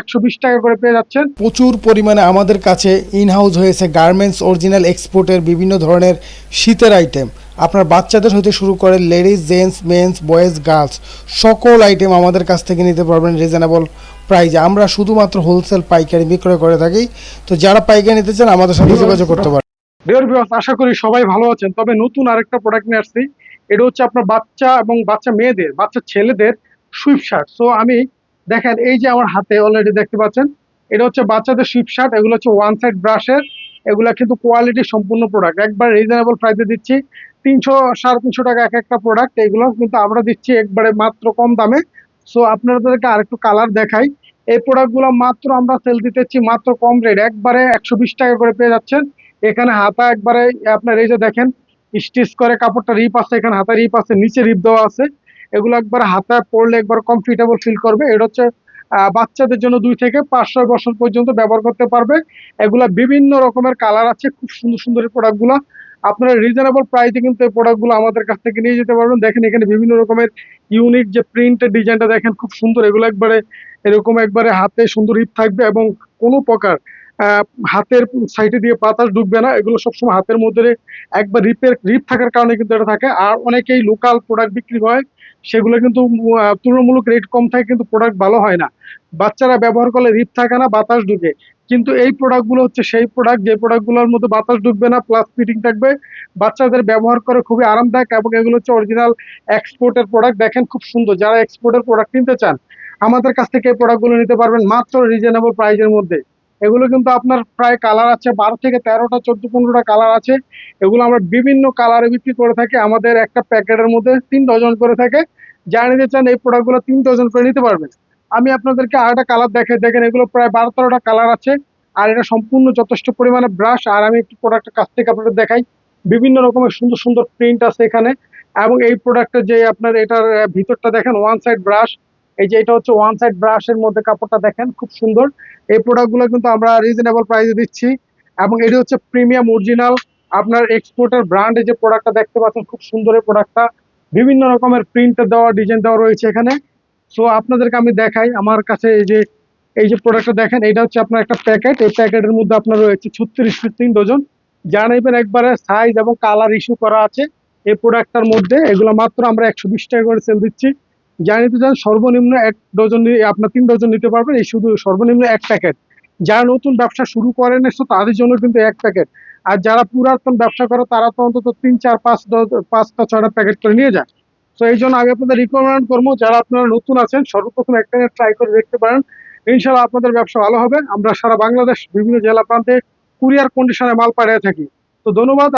একশো বিশ টাকা করে পেয়ে যাচ্ছেন। প্রচুর পরিমাণে আমাদের কাছে ইনহাউস হয়েছে গার্মেন্টস অরিজিনাল এক্সপোর্টের বিভিন্ন ধরনের শীতের আইটেম আপনার বাচ্চাদের হতে শুরু করে ladies gents mens boys girls সকল আইটেম আমাদের কাছ থেকে নিতে পারবেন রিজনেবল প্রাইজে আমরা শুধুমাত্র হোলসেল পাইকারি বিক্রয় করে থাকি। তো যারা পাইকারি নিতে চান আমাদের সাথে যোগাযোগ করতে পারেন। ডিয়ার ভিউয়ার্স আশা করি সবাই ভালো আছেন। তবে নতুন আরেকটা প্রোডাক্ট নিয়ে আসছি। এটা হচ্ছে আপনার বাচ্চা এবং বাচ্চা মেয়েদের বাচ্চা ছেলেদের সুইপ শার্ট সো আমি দেখেন, এই যে আমার হাতে অলরেডি দেখতে পাচ্ছেন, এটা হচ্ছে বাচ্চাদের সুইপ শার্ট এগুলো হচ্ছে ওয়ান সাইড ব্রাশের এগুলা কিন্তু কোয়ালিটি সম্পূর্ণ প্রোডাক্ট একবার রিজনেবল প্রাইসে দিচ্ছি, তিনশো, সাড়ে তিনশো টাকা এক একটা প্রোডাক্ট এগুলো কিন্তু আমরা দিচ্ছি একবারে মাত্র কম দামে। সো আপনাদেরকে আরেকটু কালার দেখাই। এই প্রোডাক্টগুলো মাত্র আমরা সেল দিতেছি মাত্র কম রেট একবারে একশো বিশ টাকা করে পেয়ে যাচ্ছেন। এখানে হাতা একবারে, আপনার এই যে দেখেন স্টিচ করে কাপড়টা রিপ আছে, এখানে হাতা রিপ আছে, নিচে রিপ দেওয়া আছে। এগুলো একবার হাতে পরলে একবার কমফর্টেবল ফিল করবে। এটা হচ্ছে বাচ্চাদের জন্য দুই থেকে পাঁচ ছয় বছর পর্যন্ত ব্যবহার করতে পারবে। এগুলা বিভিন্ন রকমের কালার আছে, খুব সুন্দর সুন্দর এই প্রোডাক্টগুলো আপনারা রিজনেবল প্রাইসে কিন্তু এই প্রোডাক্টগুলো আমাদের কাছ থেকে নিয়ে যেতে পারবেন। দেখেন এখানে বিভিন্ন রকমের ইউনিক যে প্রিন্টের ডিজাইনটা দেখেন, খুব সুন্দর। এগুলো একবারে, এরকম একবারে হাতে সুন্দর রিপ থাকবে এবং কোনো প্রকার হাতের সাইডে দিয়ে বাতাস ঢুকবে না। এগুলো সবসময় হাতের মধ্যে একবার রিপের রিপ থাকার কারণে কিন্তু এটা থাকে। আর অনেকেই লোকাল প্রোডাক্ট বিক্রি হয়, সেগুলো কিন্তু তুলনামূলক রেট কম থাকে, কিন্তু প্রোডাক্ট ভালো হয় না। বাচ্চারা ব্যবহার করলে রিপ থাকে না, বাতাস ঢুকে। কিন্তু এই প্রোডাক্টগুলো হচ্ছে সেই প্রোডাক্ট যে প্রোডাক্টগুলোর মধ্যে বাতাস ঢুকবে না প্লাস ফিটিং থাকবে। বাচ্চাদের ব্যবহার করে খুবই আরামদায়ক এবং এগুলো হচ্ছে অরিজিনাল এক্সপোর্টের প্রোডাক্ট দেখেন খুব সুন্দর, যারা এক্সপোর্টের প্রোডাক্ট কিনতে চান, আমাদের কাছ থেকে এই প্রোডাক্টগুলো নিতে পারবেন মাত্র রিজনেবল প্রাইসের মধ্যে। এগুলো কিন্তু আপনার প্রায় কালার আছে বারো থেকে তেরোটা, চোদ্দ, পনেরোটা কালার আছে। এগুলো আমরা বিভিন্ন কালারে বিক্রি করে থাকি। আমাদের একটা প্যাকেটের মধ্যে তিন ডজন করে থাকে। যা নিতে চান এই প্রোডাক্টগুলো তিন ডজন করে নিতে পারবেন। আমি আপনাদেরকে আরেকটা কালার দেখে, দেখেন এগুলো প্রায় বারো, তেরোটা কালার আছে। আর এটা সম্পূর্ণ যথেষ্ট পরিমাণে ব্রাশ আর আমি একটু প্রোডাক্টের কাছ থেকে আপনাদের দেখাই। বিভিন্ন রকমের সুন্দর সুন্দর প্রিন্ট আছে এখানে। এবং এই প্রোডাক্টের যে আপনার এটার ভিতরটা দেখেন ওয়ান সাইড ব্রাশ এই যে এটা হচ্ছে ওয়ান সাইড ব্রাশের মধ্যে কাপড়টা দেখেন, খুব সুন্দর। এই প্রোডাক্টগুলো কিন্তু আমরা রিজনেবল প্রাইসে দিচ্ছি। এবং এটি হচ্ছে প্রিমিয়াম অরিজিনাল আপনার এক্সপোর্টের ব্র্যান্ডে যে প্রোডাক্টটা দেখতে পাচ্ছেন, খুব সুন্দর এই প্রোডাক্টটা বিভিন্ন রকমের প্রিন্ট দেওয়া ডিজাইন দেওয়া রয়েছে এখানে। সো আপনাদেরকে আমি দেখাই, আমার কাছে এই যে এই যে প্রোডাক্টটা দেখেন, এটা হচ্ছে আপনার একটা প্যাকেট এই প্যাকেটের মধ্যে আপনার রয়েছে ছত্রিশ পিস তিন ডজন যা নেবেন একবারে সাইজ এবং কালার ইস্যু করা আছে এই প্রোডাক্টটার মধ্যে। এগুলো মাত্র আমরা একশো বিশ টাকা করে সেল দিচ্ছি। যা নিতে চান সর্বনিম্ন এক ডজন আপনার তিন ডজন নিতে পারবেন। এই শুধু সর্বনিম্ন এক প্যাকেট। যারা নতুন ব্যবসা শুরু করেন এসো তাদের জন্য কিন্তু এক প্যাকেট। আর যারা পুরাতন ব্যবসা করে, তারা তো অন্তত তিন, চার, পাঁচ পাঁচটা, ছয়টা প্যাকেট করে নিয়ে যায়। তো এই জন্য আমি আপনাদের রিকমেন্ড করব, যারা আপনারা নতুন আছেন, সর্বপ্রথম একটা ট্রাই করে দেখতে পারেন। ইনশাল্লাহ আপনাদের ব্যবসা ভালো হবে। আমরা সারা বাংলাদেশ, বিভিন্ন জেলা প্রান্তে কুরিয়ার কন্ডিশনে মাল পাঠিয়ে থাকি। তো ধন্যবাদ।